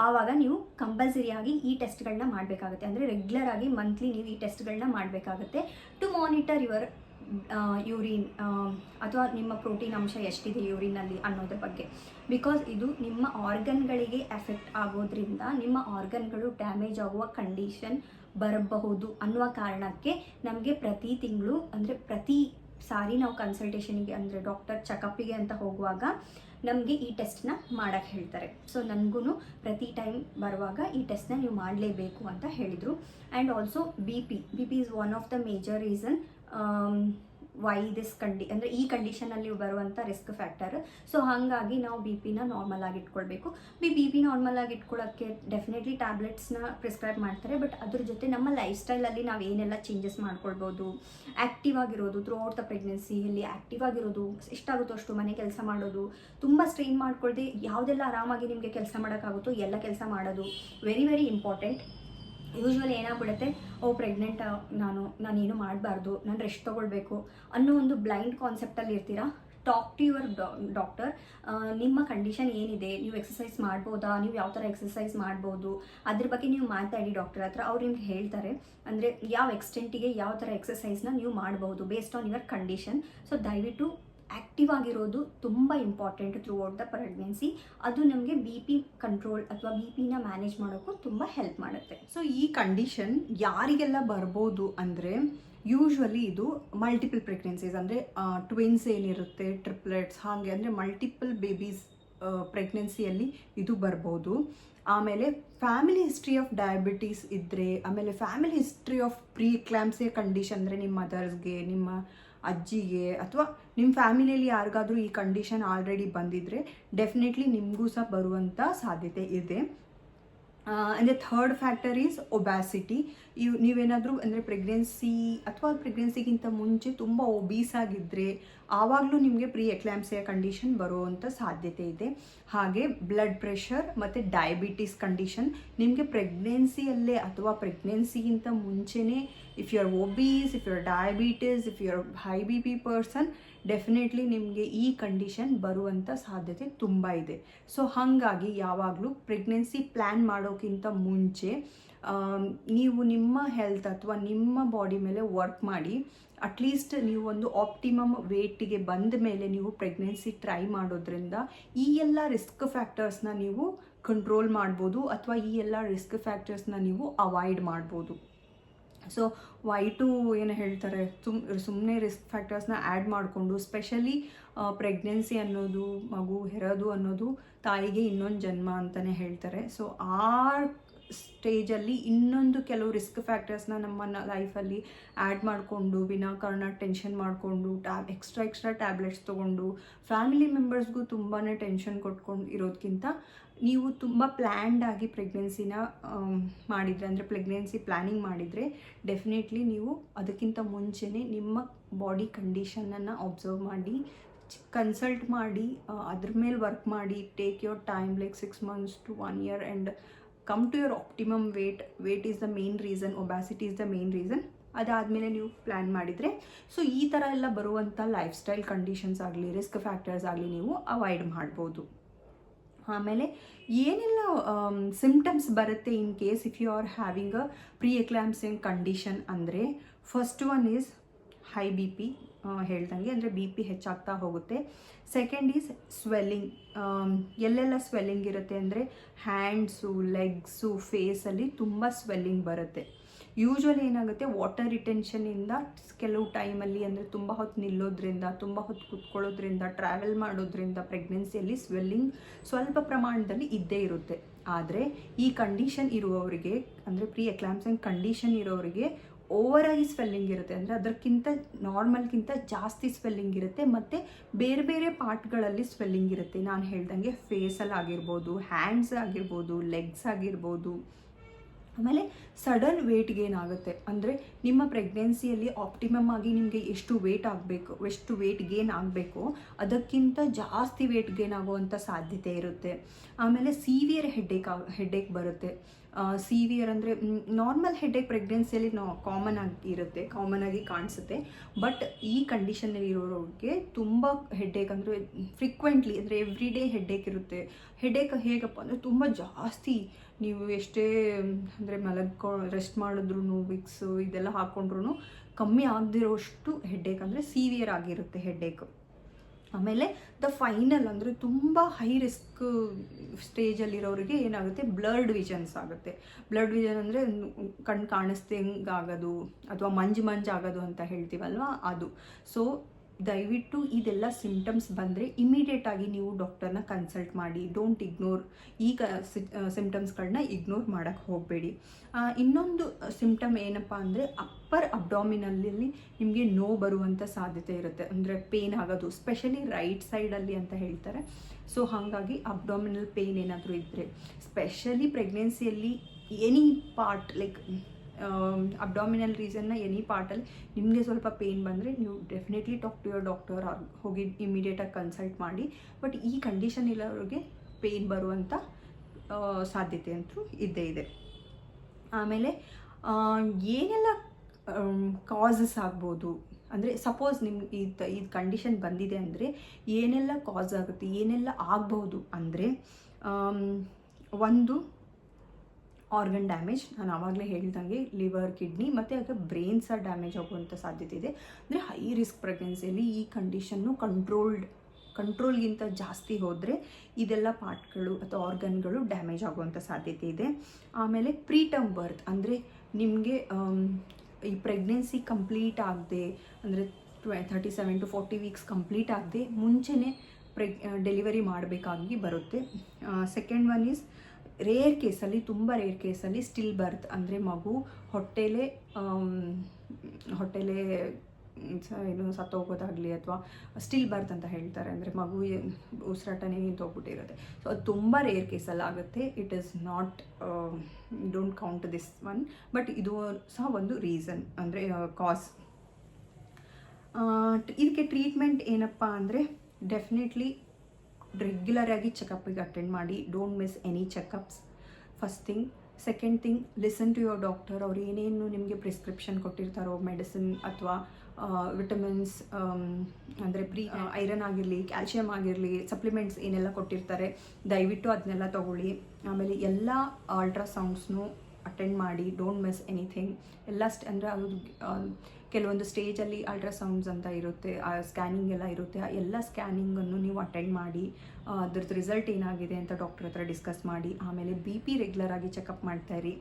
ಆವಾಗ ನೀವು ಕಂಪಲ್ಸರಿಯಾಗಿ ಈ ಟೆಸ್ಟ್ಗಳನ್ನ ಮಾಡಬೇಕಾಗುತ್ತೆ. ಅಂದರೆ ರೆಗ್ಯುಲರ್ ಆಗಿ ಮಂತ್ಲಿ ನೀವು ಈ ಟೆಸ್ಟ್ಗಳನ್ನ ಮಾಡಬೇಕಾಗುತ್ತೆ. ಟು ಮಾನಿಟರ್ ಯುವರ್ ಯೂರಿನ್ ಅಥವಾ ನಿಮ್ಮ ಪ್ರೋಟೀನ್ ಅಂಶ ಎಷ್ಟಿದೆ ಯೂರಿನಲ್ಲಿ ಅನ್ನೋದ್ರ ಬಗ್ಗೆ. ಬಿಕಾಸ್ ಇದು ನಿಮ್ಮ ಆರ್ಗನ್ಗಳಿಗೆ ಎಫೆಕ್ಟ್ ಆಗೋದ್ರಿಂದ ನಿಮ್ಮ ಆರ್ಗನ್ಗಳು ಡ್ಯಾಮೇಜ್ ಆಗುವ ಕಂಡೀಷನ್ ಬರಬಹುದು ಅನ್ನುವ ಕಾರಣಕ್ಕೆ ನಮಗೆ ಪ್ರತಿ ತಿಂಗಳು, ಅಂದರೆ ಪ್ರತಿ ಸಾರಿ ನಾವು ಕನ್ಸಲ್ಟೇಷನಿಗೆ ಅಂದರೆ ಡಾಕ್ಟರ್ ಚೆಕಪ್ಪಿಗೆ ಅಂತ ಹೋಗುವಾಗ ನಮಗೆ ಈ ಟೆಸ್ಟ್ನ ಮಾಡೋಕ್ಕೆ ಹೇಳ್ತಾರೆ. ಸೊ ನನಗೂ ಪ್ರತಿ ಟೈಮ್ ಬರುವಾಗ ಈ ಟೆಸ್ಟ್ನ ನೀವು ಮಾಡಲೇಬೇಕು ಅಂತ ಹೇಳಿದರು. And also B P B P is one of the major reason why this condi ಅಂದರೆ ಈ ಕಂಡೀಷನಲ್ಲಿ ಬರುವಂಥ ರಿಸ್ಕ್ ಫ್ಯಾಕ್ಟರ್ ಸೊ ಹಾಗಾಗಿ ನಾವು ಬಿ ಪಿನ ನಾರ್ಮಲ್ ಆಗಿ ಇಟ್ಕೊಳ್ಬೇಕು. ಬಿ ಬಿ ಪಿ ನಾರ್ಮಲ್ ಆಗಿ ಇಟ್ಕೊಳ್ಳೋಕ್ಕೆ ಡೆಫಿನೆಟ್ಲಿ ಟ್ಯಾಬ್ಲೆಟ್ಸ್ನ ಪ್ರಿಸ್ಕ್ರೈಬ್ ಮಾಡ್ತಾರೆ. ಬಟ್ ಅದ್ರ ಜೊತೆ ನಮ್ಮ ಲೈಫ್ ಸ್ಟೈಲಲ್ಲಿ ನಾವು ಏನೆಲ್ಲ ಚೇಂಜಸ್ ಮಾಡ್ಕೊಳ್ಬೋದು ಆ್ಯಕ್ಟಿವ್ ಆಗಿರೋದು ಥ್ರೂ ಔಟ್ ದ ಪ್ರೆಗ್ನೆನ್ಸಿಯಲ್ಲಿ ಆ್ಯಕ್ಟಿವ್ ಆಗಿರೋದು ಎಷ್ಟಾಗುತ್ತೋ ಅಷ್ಟು ಮನೆ ಕೆಲಸ ಮಾಡೋದು, ತುಂಬ ಸ್ಟ್ರೈನ್ ಮಾಡ್ಕೊಳ್ದೆ, ಯಾವುದೆಲ್ಲ ಆರಾಮಾಗಿ ನಿಮಗೆ ಕೆಲಸ ಮಾಡೋಕ್ಕಾಗುತ್ತೋ ಎಲ್ಲ ಕೆಲಸ ಮಾಡೋದು ವೆರಿ ವೆರಿ ಇಂಪಾರ್ಟೆಂಟ್ ಯೂಶ್ವಲಿ ಏನಾಗ್ಬಿಡುತ್ತೆ, ಓ ಪ್ರೆಗ್ನೆಂಟ್ ನಾನು, ನಾನೇನು ಮಾಡಬಾರ್ದು, ನಾನು ರೆಸ್ಟ್ ತೊಗೊಳ್ಬೇಕು ಅನ್ನೋ ಒಂದು ಬ್ಲೈಂಡ್ ಕಾನ್ಸೆಪ್ಟಲ್ಲಿ ಇರ್ತೀರಾ? ಟಾಕ್ ಟು ಯುವರ್ ಡಾಕ್ಟರ್ ನಿಮ್ಮ ಕಂಡೀಷನ್ ಏನಿದೆ? ನೀವು ಎಕ್ಸಸೈಸ್ ಮಾಡ್ಬೋದಾ? ನೀವು ಯಾವ ಥರ ಎಕ್ಸಸೈಸ್ ಮಾಡ್ಬೋದು? ಅದ್ರ ಬಗ್ಗೆ ನೀವು ಮಾತಾಡಿ ಡಾಕ್ಟರ್ ಹತ್ರ. ಅವ್ರು ನಿಮ್ಗೆ ಹೇಳ್ತಾರೆ, ಅಂದರೆ ಯಾವ ಎಕ್ಸ್ಟೆಂಟಿಗೆ ಯಾವ ಥರ ಎಕ್ಸಸೈಸ್ನ ನೀವು ಮಾಡ್ಬೋದು based on your condition so ದಯವಿಟ್ಟು ಆ್ಯಕ್ಟಿವ್ ಆಗಿರೋದು ತುಂಬ important throughout the pregnancy ಅದು ನಮಗೆ ಬಿ ಪಿ ಕಂಟ್ರೋಲ್ ಅಥವಾ ಬಿ ಪಿನ ಮ್ಯಾನೇಜ್ ಮಾಡೋಕ್ಕೂ ತುಂಬ ಹೆಲ್ಪ್ ಮಾಡುತ್ತೆ. ಸೊ ಈ ಕಂಡೀಷನ್ ಯಾರಿಗೆಲ್ಲ ಬರ್ಬೋದು ಅಂದರೆ ಯೂಶ್ವಲಿ ಇದು ಮಲ್ಟಿಪಲ್ ಪ್ರೆಗ್ನೆನ್ಸೀಸ್ ಅಂದರೆ ಟ್ವಿನ್ಸ್ ಏನಿರುತ್ತೆ ಟ್ರಿಪ್ಲೆಟ್ಸ್ ಹಾಗೆ ಅಂದರೆ ಮಲ್ಟಿಪಲ್ ಬೇಬೀಸ್ ಪ್ರೆಗ್ನೆನ್ಸಿಯಲ್ಲಿ ಇದು ಬರ್ಬೋದು. ಆಮೇಲೆ ಫ್ಯಾಮಿಲಿ ಹಿಸ್ಟ್ರಿ ಆಫ್ ಡಯಾಬಿಟೀಸ್ ಇದ್ದರೆ ಆಮೇಲೆ family history of preeclampsia condition ಅಂದರೆ ನಿಮ್ಮ ಮದರ್ಸ್ಗೆ ನಿಮ್ಮ ಅಜ್ಜಿಗೆ ಅಥವಾ ನಿಮ್ಮ ಫ್ಯಾಮಿಲಿಯಲ್ಲಿ ಯಾರಿಗಾದರೂ ಈ ಕಂಡೀಷನ್ ಆಲ್ರೆಡಿ ಬಂದಿದ್ದರೆ ಡೆಫಿನೆಟ್ಲಿ ನಿಮಗೂ ಸಹ ಬರುವಂಥ ಸಾಧ್ಯತೆ ಇದೆ. ಅಂದರೆ ಥರ್ಡ್ ಫ್ಯಾಕ್ಟರ್ ಈಸ್ ಒಬ್ಯಾಸಿಟಿ ಇವು ನೀವೇನಾದರೂ ಅಂದರೆ ಪ್ರೆಗ್ನೆನ್ಸಿ ಅಥವಾ ಪ್ರೆಗ್ನೆನ್ಸಿಗಿಂತ ಮುಂಚೆ ತುಂಬ ಒಬೀಸ್ ಆಗಿದ್ದರೆ ಆವಾಗಲೂ ನಿಮಗೆ ಪ್ರೀ ಎಕ್ಲಾಮ್ಸಿಯ ಕಂಡೀಷನ್ ಬರುವಂಥ ಸಾಧ್ಯತೆ ಇದೆ. ಹಾಗೆ ಬ್ಲಡ್ ಪ್ರೆಷರ್ ಮತ್ತು ಡಯಾಬಿಟೀಸ್ ಕಂಡೀಷನ್ ನಿಮಗೆ ಪ್ರೆಗ್ನೆನ್ಸಿಯಲ್ಲೇ ಅಥವಾ ಪ್ರೆಗ್ನೆನ್ಸಿಗಿಂತ ಮುಂಚೆನೇ if you are obese if you are diabetes if you are high B P person definitely ನಿಮಗೆ ಈ ಕಂಡೀಷನ್ ಬರುವಂಥ ಸಾಧ್ಯತೆ ತುಂಬ ಇದೆ. ಸೊ ಹಾಗಾಗಿ ಯಾವಾಗಲೂ ಪ್ರೆಗ್ನೆನ್ಸಿ ಪ್ಲ್ಯಾನ್ ಮಾಡೋಕ್ಕಿಂತ ಮುಂಚೆ ನೀವು ನಿಮ್ಮ ಹೆಲ್ತ್ ಅಥವಾ ನಿಮ್ಮ ಬಾಡಿ ಮೇಲೆ ವರ್ಕ್ ಮಾಡಿ ಅಟ್ಲೀಸ್ಟ್ ನೀವು ಒಂದು ಆಪ್ಟಿಮಮ್ ವೇಟಿಗೆ ಬಂದ ಮೇಲೆ ನೀವು ಪ್ರೆಗ್ನೆನ್ಸಿ ಟ್ರೈ ಮಾಡೋದ್ರಿಂದ ಈ ಎಲ್ಲ ರಿಸ್ಕ್ ಫ್ಯಾಕ್ಟರ್ಸ್ನ ನೀವು ಕಂಟ್ರೋಲ್ ಮಾಡ್ಬೋದು ಅಥವಾ ಈ ಎಲ್ಲ ರಿಸ್ಕ್ ಫ್ಯಾಕ್ಟರ್ಸ್ನ ನೀವು ಅವಾಯ್ಡ್ ಮಾಡ್ಬೋದು. ಸೊ ವೈ ಟು ಏನು ಹೇಳ್ತಾರೆ? ಸುಮ್ ಸುಮ್ಮನೆ ರಿಸ್ಕ್ ಫ್ಯಾಕ್ಟರ್ಸ್ನ ಆ್ಯಡ್ ಮಾಡಿಕೊಂಡು ಸ್ಪೆಷಲಿ ಪ್ರೆಗ್ನೆನ್ಸಿ ಅನ್ನೋದು, ಮಗು ಹೆರೋದು ಅನ್ನೋದು, ತಾಯಿಗೆ ಇನ್ನೊಂದು ಜನ್ಮ ಅಂತಲೇ ಹೇಳ್ತಾರೆ. ಸೊ ಆ ಸ್ಟೇಜಲ್ಲಿ ಇನ್ನೊಂದು ಕೆಲವು ರಿಸ್ಕ್ ಫ್ಯಾಕ್ಟರ್ಸ್ನ ನಮ್ಮ ಲೈಫಲ್ಲಿ ಆ್ಯಡ್ ಮಾಡಿಕೊಂಡು, ವಿನಾಕಾರಣ ಟೆನ್ಷನ್ ಮಾಡಿಕೊಂಡು ಟ್ಯಾಬ್ ಎಕ್ಸ್ಟ್ರಾ ಎಕ್ಸ್ಟ್ರಾ ಟ್ಯಾಬ್ಲೆಟ್ಸ್ ತೊಗೊಂಡು ಫ್ಯಾಮಿಲಿ ಮೆಂಬರ್ಸ್ಗೂ ತುಂಬಾ ಟೆನ್ಷನ್ ಕೊಟ್ಕೊಂಡು ಇರೋದಕ್ಕಿಂತ ನೀವು ತುಂಬ ಪ್ಲ್ಯಾಂಡ್ ಆಗಿ ಪ್ರೆಗ್ನೆನ್ಸಿನ ಮಾಡಿದರೆ, ಅಂದರೆ ಪ್ರೆಗ್ನೆನ್ಸಿ ಪ್ಲ್ಯಾನಿಂಗ್ ಮಾಡಿದರೆ ಡೆಫಿನೆಟ್ಲಿ ನೀವು ಅದಕ್ಕಿಂತ ಮುಂಚೆನೇ ನಿಮ್ಮ ಬಾಡಿ ಕಂಡೀಷನನ್ನು ಅಬ್ಸರ್ವ್ ಮಾಡಿ ಕನ್ಸಲ್ಟ್ ಮಾಡಿ ಅದ್ರ ಮೇಲೆ ವರ್ಕ್ ಮಾಡಿ take your time like six months to one year and come to your optimum weight weight is the main reason obesity is the main reason ಅದಾದಮೇಲೆ ನೀವು ಪ್ಲ್ಯಾನ್ ಮಾಡಿದರೆ ಸೊ ಈ ಥರ ಎಲ್ಲ ಬರುವಂಥ ಲೈಫ್ ಸ್ಟೈಲ್ ಕಂಡೀಷನ್ಸ್ ಆಗಲಿ risk factors ಆಗಲಿ ನೀವು ಅವಾಯ್ಡ್ ಮಾಡ್ಬೋದು. ಆಮೇಲೆ ಏನೆಲ್ಲ ಸಿಮ್ಟಮ್ಸ್ ಬರುತ್ತೆ in case if you are having a pre eclampsia condition ಅಂದರೆ first one is high B P ಹೇಳ್ದಂಗೆ, ಅಂದರೆ ಬಿ ಪಿ ಹೆಚ್ಚಾಗ್ತಾ ಹೋಗುತ್ತೆ. ಸೆಕೆಂಡ್ ಈಸ್ ಸ್ವೆಲ್ಲಿಂಗ್ ಎಲ್ಲೆಲ್ಲ ಸ್ವೆಲ್ಲಿಂಗ್ ಇರುತ್ತೆ ಅಂದರೆ ಹ್ಯಾಂಡ್ಸು ಲೆಗ್ಸು ಫೇಸಲ್ಲಿ ತುಂಬ ಸ್ವೆಲ್ಲಿಂಗ್ ಬರುತ್ತೆ. ಯೂಶ್ವಲಿ ಏನಾಗುತ್ತೆ ವಾಟರ್ ರಿಟೆನ್ಷನಿಂದ ಕೆಲವು ಟೈಮಲ್ಲಿ ಅಂದರೆ ತುಂಬ ಹೊತ್ತು ನಿಲ್ಲೋದ್ರಿಂದ, ತುಂಬ ಹೊತ್ತು ಕುತ್ಕೊಳ್ಳೋದ್ರಿಂದ ಟ್ರಾವೆಲ್ ಮಾಡೋದ್ರಿಂದ ಪ್ರೆಗ್ನೆನ್ಸಿಯಲ್ಲಿ ಸ್ವೆಲ್ಲಿಂಗ್ ಸ್ವಲ್ಪ ಪ್ರಮಾಣದಲ್ಲಿ ಇದ್ದೇ ಇರುತ್ತೆ. ಆದರೆ ಈ ಕಂಡೀಷನ್ ಇರುವವರಿಗೆ, ಅಂದರೆ ಪ್ರೀ ಎಕ್ಲಾಮ್ಸನ್ ಕಂಡೀಷನ್ ಇರೋರಿಗೆ ಓವರ್ ಆಗಿ ಸ್ವೆಲ್ಲಿಂಗ್ ಇರುತ್ತೆ. ಅಂದರೆ ಅದಕ್ಕಿಂತ ನಾರ್ಮಲ್ಗಿಂತ ಜಾಸ್ತಿ ಸ್ವೆಲ್ಲಿಂಗ್ ಇರುತ್ತೆ. ಮತ್ತು ಬೇರೆ ಬೇರೆ ಪಾರ್ಟ್ಗಳಲ್ಲಿ ಸ್ವೆಲ್ಲಿಂಗ್ ಇರುತ್ತೆ. ನಾನು ಹೇಳ್ದಂಗೆ ಫೇಸಲ್ಲಿ ಆಗಿರ್ಬೋದು ಹ್ಯಾಂಡ್ಸ್ ಆಗಿರ್ಬೋದು ಲೆಗ್ಸ್ ಆಗಿರ್ಬೋದು. ಆಮೇಲೆ ಸಡನ್ ವೇಟ್ ಗೇನ್ ಆಗುತ್ತೆ ಅಂದರೆ ನಿಮ್ಮ ಪ್ರೆಗ್ನೆನ್ಸಿಯಲ್ಲಿ ಆಪ್ಟಿಮಮ್ ಆಗಿ ನಿಮಗೆ ಎಷ್ಟು ವೇಟ್ ಆಗಬೇಕು, ಎಷ್ಟು ವೇಟ್ ಗೇನ್ ಆಗಬೇಕು, ಅದಕ್ಕಿಂತ ಜಾಸ್ತಿ ವೇಟ್ ಗೇನ್ ಆಗುವಂಥ ಸಾಧ್ಯತೆ ಇರುತ್ತೆ. ಆಮೇಲೆ ಸೀವಿಯರ್ ಹೆಡ್ಡೇಕ್ ಹೆಡ್ಡೇಕ್ ಬರುತ್ತೆ. ಸಿವಿಯರ್ ಅಂದರೆ ನಾರ್ಮಲ್ ಹೆಡ್ಡೇಕ್ ಪ್ರೆಗ್ನೆನ್ಸಿಯಲ್ಲಿ ನಾ ಕಾಮನ್ ಆಗಿ ಇರುತ್ತೆ ಕಾಮನ್ ಆಗಿ ಕಾಣಿಸುತ್ತೆ. ಬಟ್ ಈ ಕಂಡೀಷನಲ್ಲಿ ಇರೋರಿಗೆ ತುಂಬ ಹೆಡ್ಡೇಕ್ ಅಂದರೆ ಫ್ರೀಕ್ವೆಂಟ್ಲಿ ಅಂದರೆ ಎವ್ರಿ ಡೇ ಹೆಡ್ಡೇಕ್ ಇರುತ್ತೆ. ಹೆಡ್ಡೇಕ್ ಹೇಗಪ್ಪ ಅಂದರೆ ತುಂಬ ಜಾಸ್ತಿ. ನೀವು ಎಷ್ಟೇ, ಅಂದರೆ ಮಲಗ್ಕೊ ರೆಸ್ಟ್ ಮಾಡಿದ್ರು ವಿಕ್ಸು ಇದೆಲ್ಲ ಹಾಕ್ಕೊಂಡ್ರು ಕಮ್ಮಿ ಆಗದಿರೋಷ್ಟು ಹೆಡ್ಡೇಕ್ ಅಂದರೆ ಸಿವಿಯರ್ ಆಗಿರುತ್ತೆ ಹೆಡ್ಡೇಕ್ ಆಮೇಲೆ ದ ಫೈನಲ್ ಅಂದರೆ ತುಂಬ ಹೈ ರಿಸ್ಕ್ ಸ್ಟೇಜಲ್ಲಿರೋರಿಗೆ ಏನಾಗುತ್ತೆ? ಬ್ಲಡ್ ವಿಷನ್ಸ್ ಆಗುತ್ತೆ. ಬ್ಲಡ್ ವಿಷನ್ ಅಂದರೆ ಕಣ್ಣು ಕಾಣಿಸ್ದಂಗಾಗೋದು ಅಥವಾ ಮಂಜು ಮಂಜು ಆಗೋದು ಅಂತ ಹೇಳ್ತೀವಲ್ವ? ಅದು. ಸೊ ದಯವಿಟ್ಟು ಇದೆಲ್ಲ ಸಿಮ್ಟಮ್ಸ್ ಬಂದರೆ ಇಮಿಡಿಯೇಟಾಗಿ ನೀವು ಡಾಕ್ಟರ್ನ ಕನ್ಸಲ್ಟ್ ಮಾಡಿ. ಡೋಂಟ್ ಇಗ್ನೋರ್ ಈ ಕ ಇಗ್ನೋರ್ ಮಾಡೋಕ್ಕೆ ಹೋಗಬೇಡಿ. ಇನ್ನೊಂದು ಸಿಮ್ಟಮ್ ಏನಪ್ಪ ಅಂದರೆ ಅಪ್ಪರ್ ಅಬ್ಡಾಮಿನಲ್ಲಿ ನಿಮಗೆ ನೋವು ಬರುವಂಥ ಸಾಧ್ಯತೆ ಇರುತ್ತೆ. ಅಂದರೆ ಪೇನ್ ಆಗೋದು ಸ್ಪೆಷಲಿ ರೈಟ್ ಸೈಡಲ್ಲಿ ಅಂತ ಹೇಳ್ತಾರೆ. ಸೊ ಹಾಗಾಗಿ ಅಬ್ಡಾಮಿನಲ್ ಪೇನ್ ಏನಾದರೂ ಇದ್ದರೆ specially pregnancy any part like abdominal ರೀಸನ್ನ any ಪಾರ್ಟಲ್ಲಿ ನಿಮಗೆ ಸ್ವಲ್ಪ ಪೇನ್ ಬಂದರೆ ನೀವು definitely talk to your doctor ಹೋಗಿ ಇಮಿಡಿಯೇಟಾಗಿ ಕನ್ಸಲ್ಟ್ ಮಾಡಿ. ಬಟ್ ಈ ಕಂಡೀಷನ್ ಇಲ್ಲವ್ರಿಗೆ ಪೇನ್ ಬರುವಂಥ ಸಾಧ್ಯತೆ ಅಂತೂ ಇದ್ದೇ ಇದೆ. ಆಮೇಲೆ ಏನೆಲ್ಲ ಕಾಸಸ್ ಆಗ್ಬೋದು? ಅಂದರೆ ಸಪೋಸ್ ನಿಮ್ಗೆ ತ ಈ ಕಂಡೀಷನ್ ಬಂದಿದೆ ಅಂದರೆ ಏನೆಲ್ಲ ಕಾಸ್ ಆಗುತ್ತೆ, ಏನೆಲ್ಲ ಆಗ್ಬೋದು ಅಂದರೆ ಒಂದು ಆರ್ಗನ್ ಡ್ಯಾಮೇಜ್ ನಾನು ಆವಾಗಲೇ ಹೇಳಿದಂಗೆ ಲಿವರ್ ಕಿಡ್ನಿ ಮತ್ತು ಅದಕ್ಕೆ ಬ್ರೈನ್ ಸಹ ಡ್ಯಾಮೇಜ್ ಆಗುವಂಥ ಸಾಧ್ಯತೆ ಇದೆ. ಅಂದರೆ ಹೈ ರಿಸ್ಕ್ ಪ್ರೆಗ್ನೆನ್ಸಿಯಲ್ಲಿ ಈ ಕಂಡೀಷನ್ನು ಕಂಟ್ರೋಲ್ಡ್ ಕಂಟ್ರೋಲ್ಗಿಂತ ಜಾಸ್ತಿ ಹೋದರೆ ಇದೆಲ್ಲ ಪಾರ್ಟ್ಗಳು ಅಥವಾ ಆರ್ಗನ್ಗಳು ಡ್ಯಾಮೇಜ್ ಆಗುವಂಥ ಸಾಧ್ಯತೆ ಇದೆ. ಆಮೇಲೆ ಪ್ರೀಟಮ್ ಬರ್ತ್ ಅಂದರೆ ನಿಮಗೆ ಈ ಪ್ರೆಗ್ನೆನ್ಸಿ ಕಂಪ್ಲೀಟ್ ಆಗದೆ, ಅಂದರೆ twe thirty seven to forty weeks complete ಆಗದೆ ಮುಂಚೆನೇ ಪ್ರೆಗ್ ಡೆಲಿವರಿ ಮಾಡಬೇಕಾಗಿ ಬರುತ್ತೆ. ಸೆಕೆಂಡ್ ಒನ್ ಈಸ್ ರೇರ್ ಕೇಸಲ್ಲಿ ತುಂಬ ರೇರ್ ಕೇಸಲ್ಲಿ ಸ್ಟಿಲ್ ಬರ್ತ್ ಅಂದರೆ ಮಗು ಹೊಟ್ಟೆಲೇ ಹೊಟ್ಟೆಲೇ ಏನು ಸತ್ತೋಗೋದಾಗಲಿ ಅಥವಾ ಸ್ಟಿಲ್ ಬರ್ತ್ ಅಂತ ಹೇಳ್ತಾರೆ. ಅಂದರೆ ಮಗು ಉಸಿರಾಟನೇ ನಿಂತೋಗ್ಬಿಟ್ಟಿರುತ್ತೆ. ಸೊ ಅದು ತುಂಬ ರೇರ್ ಕೇಸಲ್ಲಿ ಆಗುತ್ತೆ. It is not don't count this one but ಇದು ಸಹ ಒಂದು ರೀಸನ್ ಅಂದರೆ ಕಾಸ್ ಇದಕ್ಕೆ ಟ್ರೀಟ್ಮೆಂಟ್ ಏನಪ್ಪ ಅಂದರೆ ಡೆಫಿನೆಟ್ಲಿ ರೆಗ್ಯುಲರಾಗಿ ಚೆಕಪ್ಪಿಗೆ ಅಟೆಂಡ್ ಮಾಡಿ don't miss any checkups first thing second thing listen to your doctor ಅವ್ರು ಏನೇನು ನಿಮಗೆ ಪ್ರಿಸ್ಕ್ರಿಪ್ಷನ್ ಕೊಟ್ಟಿರ್ತಾರೋ ಮೆಡಿಸಿನ್ ಅಥವಾ ವಿಟಮಿನ್ಸ್ ಅಂದರೆ ಪ್ರೀ ಐರನ್ ಆಗಿರಲಿ ಕ್ಯಾಲ್ಶಿಯಂ ಆಗಿರಲಿ ಸಪ್ಲಿಮೆಂಟ್ಸ್ ಏನೆಲ್ಲ ಕೊಟ್ಟಿರ್ತಾರೆ, ದಯವಿಟ್ಟು ಅದನ್ನೆಲ್ಲ ತೊಗೊಳ್ಳಿ. ಆಮೇಲೆ ಎಲ್ಲ ಅಲ್ಟ್ರಾಸೌಂಡ್ಸ್ನು ಅಟೆಂಡ್ ಮಾಡಿ ಡೋಂಟ್ ಮಿಸ್ ಎನಿಥಿಂಗ್ ಎಲ್ಲ ಅಂದರೆ ಅದು ಕೆಲವೊಂದು ಸ್ಟೇಜಲ್ಲಿ ಅಲ್ಟ್ರಾಸೌಂಡ್ಸ್ ಅಂತ ಇರುತ್ತೆ, ಆ ಸ್ಕ್ಯಾನಿಂಗ್ ಎಲ್ಲ ಇರುತ್ತೆ, ಆ ಎಲ್ಲ ಸ್ಕ್ಯಾನಿಂಗನ್ನು ನೀವು ಅಟೆಂಡ್ ಮಾಡಿ ಅದ್ರದ್ದು ರಿಸಲ್ಟ್ ಏನಾಗಿದೆ ಅಂತ ಡಾಕ್ಟರ್ ಹತ್ರ ಡಿಸ್ಕಸ್ ಮಾಡಿ, ಆಮೇಲೆ ಬಿ ಪಿ ರೆಗ್ಯುಲರ್ ಆಗಿ ಚೆಕಪ್ ಮಾಡ್ತಾ ಇರಿ.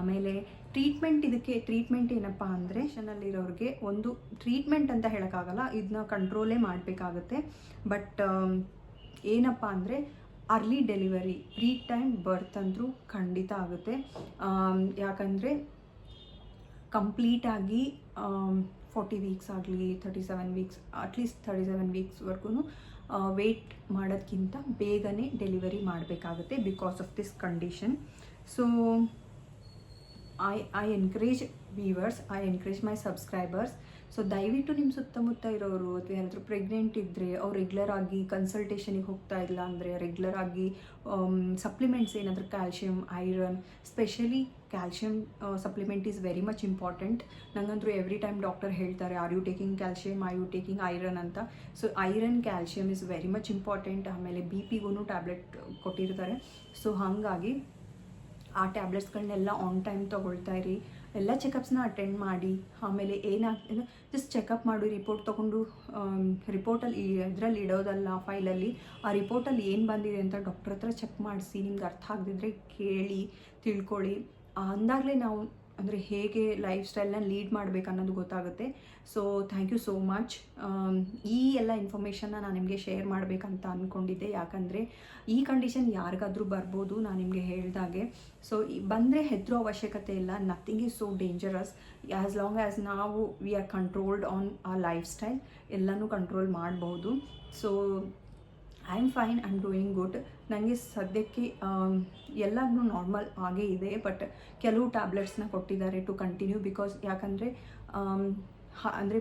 ಆಮೇಲೆ ಟ್ರೀಟ್ಮೆಂಟ್, ಇದಕ್ಕೆ ಟ್ರೀಟ್ಮೆಂಟ್ ಏನಪ್ಪ ಅಂದರೆ ಶನಲ್ಲಿರೋರಿಗೆ ಒಂದು ಟ್ರೀಟ್ಮೆಂಟ್ ಅಂತ ಹೇಳೋಕ್ಕಾಗಲ್ಲ ಇದನ್ನ ಕಂಟ್ರೋಲೇ ಮಾಡಬೇಕಾಗುತ್ತೆ. ಬಟ್ ಏನಪ್ಪ ಅಂದರೆ early delivery pre time birth ಅಂದರೂ ಖಂಡಿತ ಆಗುತ್ತೆ. ಯಾಕಂದರೆ ಕಂಪ್ಲೀಟಾಗಿ ಫೋರ್ಟಿ ವೀಕ್ಸ್ ಆಗಲಿ thirty seven weeks at least thirty seven ವೀಕ್ಸ್ವರೆಗೂ wait ಮಾಡೋದಕ್ಕಿಂತ ಬೇಗನೆ ಡೆಲಿವರಿ ಮಾಡಬೇಕಾಗುತ್ತೆ because of this condition. So I I encourage viewers I encourage my subscribers so ದಯವಿಟ್ಟು ನಿಮ್ಮ ಸುತ್ತಮುತ್ತ ಇರೋರು ಅಥವಾ ಯಾರಾದರೂ ಪ್ರೆಗ್ನೆಂಟ್ ಇದ್ದರೆ ಅವ್ರು ರೆಗ್ಯುಲರ್ ಆಗಿ ಕನ್ಸಲ್ಟೇಷನಿಗೆ ಹೋಗ್ತಾ ಇಲ್ಲ ಅಂದರೆ ರೆಗ್ಯುಲರ್ ಆಗಿ ಸಪ್ಲಿಮೆಂಟ್ಸ್ ಏನಾದರೂ calcium iron specially calcium supplement is very much important ನನಗಂತೂ ಎವ್ರಿ ಟೈಮ್ ಡಾಕ್ಟರ್ ಹೇಳ್ತಾರೆ are you taking calcium are you taking iron ಅಂತ. So iron calcium is very much important ಆಮೇಲೆ ಬಿ ಪಿಗೂ ಟ್ಯಾಬ್ಲೆಟ್ ಕೊಟ್ಟಿರ್ತಾರೆ. So ಹಾಗಾಗಿ ಆ ಟ್ಯಾಬ್ಲೆಟ್ಸ್ಗಳನ್ನೆಲ್ಲ on time ತೊಗೊಳ್ತಾ ಇರಿ. ಎಲ್ಲ ಚೆಕಪ್ಸ್ನ ಅಟೆಂಡ್ ಮಾಡಿ, ಆಮೇಲೆ ಏನಾಗ್ತದೆ ಜಸ್ಟ್ ಚೆಕಪ್ ಮಾಡಿ ರಿಪೋರ್ಟ್ ತೊಗೊಂಡು ರಿಪೋರ್ಟಲ್ಲಿ ಇದರಲ್ಲಿ ಇಡೋದಲ್ಲ ಫೈಲಲ್ಲಿ ಆ ರಿಪೋರ್ಟಲ್ಲಿ ಏನು ಬಂದಿದೆ ಅಂತ ಡಾಕ್ಟ್ರ್ ಹತ್ರ ಚೆಕ್ ಮಾಡಿಸಿ, ನಿಮ್ಗೆ ಅರ್ಥ ಆಗದಿದ್ರೆ ಕೇಳಿ, ತಿಳ್ಕೊಳ್ಳಿ. ಅಂದಾಗಲೇ ನಾವು ಅಂದರೆ ಹೇಗೆ ಲೈಫ್ ಸ್ಟೈಲ್ನ ಲೀಡ್ ಮಾಡಬೇಕು ಅನ್ನೋದು ಗೊತ್ತಾಗುತ್ತೆ. So thank you so much ಈ ಎಲ್ಲ ಇನ್ಫಾರ್ಮೇಷನ್ನ ನಾನು ನಿಮಗೆ ಶೇರ್ ಮಾಡಬೇಕಂತ ಅಂದ್ಕೊಂಡಿದ್ದೆ ಯಾಕಂದರೆ ಈ ಕಂಡೀಷನ್ ಯಾರಿಗಾದರೂ ಬರ್ಬೋದು ನಾನು ನಿಮಗೆ ಹೇಳಿದಾಗೆ. ಸೊ ಬಂದರೆ ಹೆದರೋ ಅವಶ್ಯಕತೆ ಇಲ್ಲ. Nothing is so dangerous as long as ನಾವು ವಿ ಆರ್ ಕಂಟ್ರೋಲ್ಡ್ ಆನ್ ಆ ಲೈಫ್ ಸ್ಟೈಲ್ ಎಲ್ಲನೂ ಕಂಟ್ರೋಲ್ ಮಾಡ್ಬೋದು. So I am fine I am doing good ನನಗೆ ಸದ್ಯಕ್ಕೆ ಎಲ್ಲನೂ ನಾರ್ಮಲ್ ಆಗೇ ಇದೆ ಬಟ್ ಕೆಲವು ಟ್ಯಾಬ್ಲೆಟ್ಸ್ನ ಕೊಟ್ಟಿದ್ದಾರೆ ಟು ಕಂಟಿನ್ಯೂ ಬಿಕಾಸ್ ಯಾಕಂದರೆ ಅಂದರೆ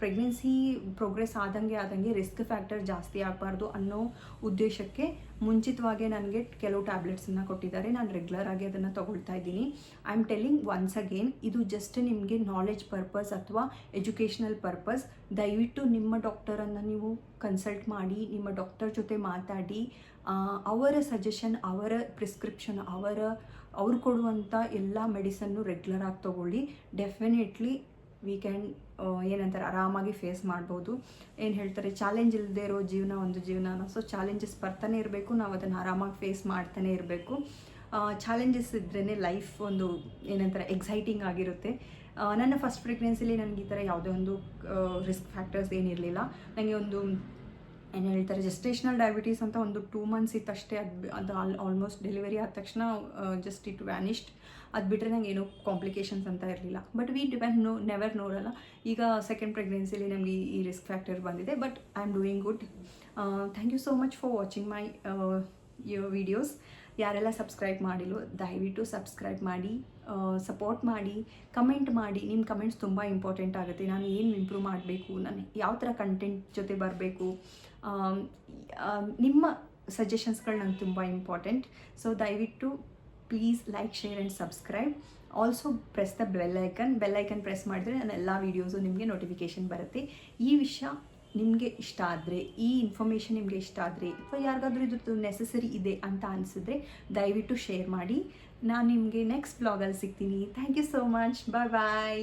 ಪ್ರೆಗ್ನೆನ್ಸಿ ಪ್ರೋಗ್ರೆಸ್ ಆದಂಗೆ ಆದಂಗೆ ರಿಸ್ಕ್ ಫ್ಯಾಕ್ಟರ್ ಜಾಸ್ತಿ ಆಗಬಾರ್ದು ಅನ್ನೋ ಉದ್ದೇಶಕ್ಕೆ ಮುಂಚಿತವಾಗೇ ನನಗೆ ಕೆಲವು ಟ್ಯಾಬ್ಲೆಟ್ಸನ್ನು ಕೊಟ್ಟಿದ್ದಾರೆ. ನಾನು ರೆಗ್ಯುಲರ್ ಆಗಿ ಅದನ್ನು ತೊಗೊಳ್ತಾ ಇದ್ದೀನಿ. I am telling once again ಇದು ಜಸ್ಟ್ ನಿಮಗೆ ನಾಲೆಜ್ ಪರ್ಪಸ್ ಅಥವಾ ಎಜುಕೇಷನಲ್ ಪರ್ಪಸ್ ದಯವಿಟ್ಟು ನಿಮ್ಮ ಡಾಕ್ಟರನ್ನು ನೀವು ಕನ್ಸಲ್ಟ್ ಮಾಡಿ, ನಿಮ್ಮ ಡಾಕ್ಟರ್ ಜೊತೆ ಮಾತಾಡಿ ಅವರ ಸಜೆಷನ್ ಅವರ ಪ್ರಿಸ್ಕ್ರಿಪ್ಷನ್ ಅವರ, ಅವ್ರು ಕೊಡುವಂಥ ಎಲ್ಲ ಮೆಡಿಸನ್ನು ರೆಗ್ಯುಲರ್ ಆಗಿ ತೊಗೊಳ್ಳಿ. ಡೆಫಿನೆಟ್ಲಿ ವಿ ಕ್ಯಾನ್ ಏನಂತಾರೆ, ಆರಾಮಾಗಿ ಫೇಸ್ ಮಾಡ್ಬೋದು. ಏನು ಹೇಳ್ತಾರೆ ಚಾಲೆಂಜ್ ಇಲ್ಲದೆ ಇರೋ ಜೀವನ ಒಂದು ಜೀವನ ಸೊ ಚಾಲೆಂಜಸ್ ಬರ್ತಾನೆ ಇರಬೇಕು. ನಾವು ಅದನ್ನು ಆರಾಮಾಗಿ ಫೇಸ್ ಮಾಡ್ತಾನೆ ಇರಬೇಕು. ಚಾಲೆಂಜಸ್ ಇದ್ರೇ ಲೈಫ್ ಒಂದು, ಏನಂತಾರೆ ಎಕ್ಸೈಟಿಂಗ್ ಆಗಿರುತ್ತೆ. ನನ್ನ ಫಸ್ಟ್ ಪ್ರೆಗ್ನೆನ್ಸಿಲಿ ನನಗೆ ಈ ಥರ ಯಾವುದೇ ಒಂದು ರಿಸ್ಕ್ ಫ್ಯಾಕ್ಟರ್ಸ್ ಏನಿರಲಿಲ್ಲ ನನಗೆ ಒಂದು, ಏನು ಹೇಳ್ತಾರೆ ಜಸ್ಟೇಷನಲ್ ಡಯಾಬಿಟೀಸ್ ಅಂತ ಒಂದು ಟೂ ಮಂತ್ಸ್ ಇತ್ತಷ್ಟೇ, ಅದು ಅದು ಆಲ್ ಆಲ್ಮೋಸ್ಟ್ ಡೆಲಿವರಿ ಆದ ತಕ್ಷಣ ಜಸ್ಟ್ ಇಟ್ ವ್ಯಾನಿಶ್ಡ್ ಅದು ಬಿಟ್ಟರೆ ನಂಗೆ ಏನೂ ಕಾಂಪ್ಲಿಕೇಶನ್ಸ್ ಅಂತ ಇರಲಿಲ್ಲ. But we depend no never ನೋಡಲ್ಲ ಈಗ ಸೆಕೆಂಡ್ ಪ್ರೆಗ್ನೆನ್ಸಿಲಿ ನಮಗೆ ಈ- ರಿಸ್ಕ್ ಫ್ಯಾಕ್ಟರ್ ಬಂದಿದೆ. But I am doing good thank you so much for watching my videos ಯಾರೆಲ್ಲ ಸಬ್ಸ್ಕ್ರೈಬ್ ಮಾಡಿಲ್ಲೋ ದಯವಿಟ್ಟು ಸಬ್ಸ್ಕ್ರೈಬ್ ಮಾಡಿ ಸಪೋರ್ಟ್ ಮಾಡಿ ಕಮೆಂಟ್ ಮಾಡಿ. ನಿಮ್ಮ ಕಮೆಂಟ್ಸ್ ತುಂಬ ಇಂಪಾರ್ಟೆಂಟ್ ಆಗುತ್ತೆ. ನಾನು ಏನು ಇಂಪ್ರೂವ್ ಮಾಡಬೇಕು, ನಾನು ಯಾವ ಥರ ಕಂಟೆಂಟ್ ಜೊತೆ ಬರಬೇಕು ನಿಮ್ಮ ಸಜೆಷನ್ಸ್ಗಳು ನಂಗೆ ತುಂಬ ಇಂಪಾರ್ಟೆಂಟ್ ಸೊ ದಯವಿಟ್ಟು please like share and subscribe also press the bell icon bell icon press ಮಾಡಿದ್ರೆ ನನ್ನ ಎಲ್ಲ ವೀಡಿಯೋಸು ನಿಮಗೆ ನೋಟಿಫಿಕೇಷನ್ ಬರುತ್ತೆ. ಈ ವಿಷಯ ನಿಮಗೆ ಇಷ್ಟ ಆದರೆ, ಈ ಇನ್ಫಾರ್ಮೇಷನ್ ನಿಮಗೆ ಇಷ್ಟ ಆದರೆ, ಅಥವಾ ಯಾರಿಗಾದ್ರೂ ಇದ್ರದ್ದು ನೆಸೆಸರಿ ಇದೆ ಅಂತ ಅನಿಸಿದ್ರೆ ದಯವಿಟ್ಟು ಶೇರ್ ಮಾಡಿ. ನಾನು ನಿಮಗೆ ನೆಕ್ಸ್ಟ್ ಬ್ಲಾಗಲ್ಲಿ ಸಿಗ್ತೀನಿ. Thank you so much bye bye